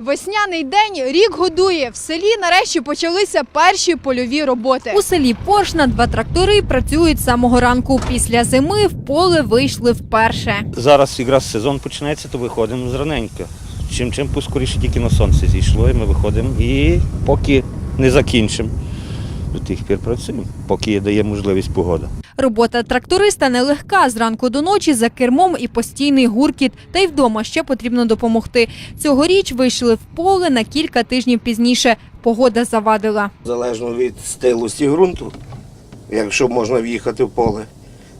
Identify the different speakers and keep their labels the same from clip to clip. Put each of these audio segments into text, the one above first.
Speaker 1: Весняний день рік годує. В селі нарешті почалися перші польові роботи.
Speaker 2: У селі Поршна два трактори працюють з самого ранку. Після зими в поле вийшли вперше.
Speaker 3: Зараз якраз сезон починається, то виходимо зраненько. Чим чим поскоріше тільки на сонце зійшло, і ми виходимо і поки не закінчимо. До тих пір працюємо, поки дає можливість погода.
Speaker 2: Робота тракториста нелегка зранку до ночі за кермом і постійний гуркіт. Та й вдома ще потрібно допомогти. Цьогоріч вийшли в поле на кілька тижнів пізніше. Погода завадила.
Speaker 4: Залежно від стилості ґрунту, якщо можна в'їхати в поле,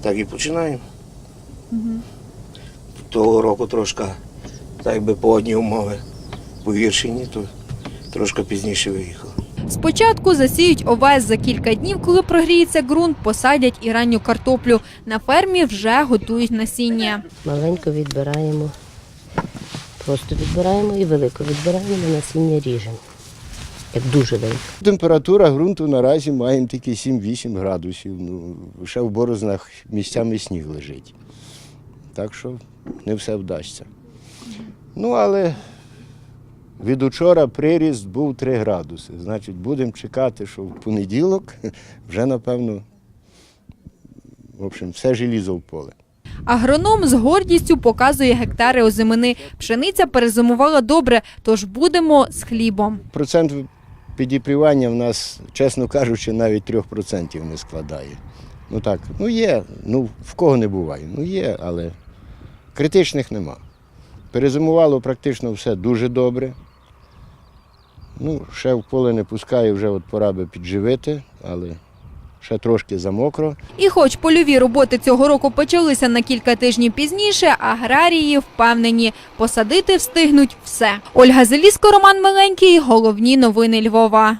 Speaker 4: так і починаємо. Того року трошки, так якби погодні умови погіршені, то трошки пізніше виїхали.
Speaker 2: Спочатку засіють овес за кілька днів, коли прогріється ґрунт, посадять і ранню картоплю. На фермі вже готують насіння.
Speaker 5: Маленько відбираємо, просто відбираємо і велико відбираємо, на насіння ріжемо. Як дуже велико.
Speaker 6: Температура ґрунту наразі маємо тільки 7-8 градусів. Ну, ще в борознах місцями сніг лежить. Так що не все вдасться. Ну, але від учора приріст був 3 градуси. Значить, будемо чекати, що в понеділок вже, напевно, в общем, все желізо в поле.
Speaker 2: Агроном з гордістю показує гектари озимини. Пшениця перезимувала добре, тож будемо з хлібом.
Speaker 6: Процент підіпрівання в нас, чесно кажучи, навіть 3% не складає. Ну так, ну є, ну в кого не буває. Ну є, але критичних нема. Перезимувало практично все дуже добре. Ну, ще в поле не пускаю, вже от пора би підживити, але ще трошки замокро.
Speaker 2: І хоч польові роботи цього року почалися на кілька тижнів пізніше, аграрії впевнені, посадити встигнуть все. Ольга Зеліско, Роман Миленький. Головні новини Львова.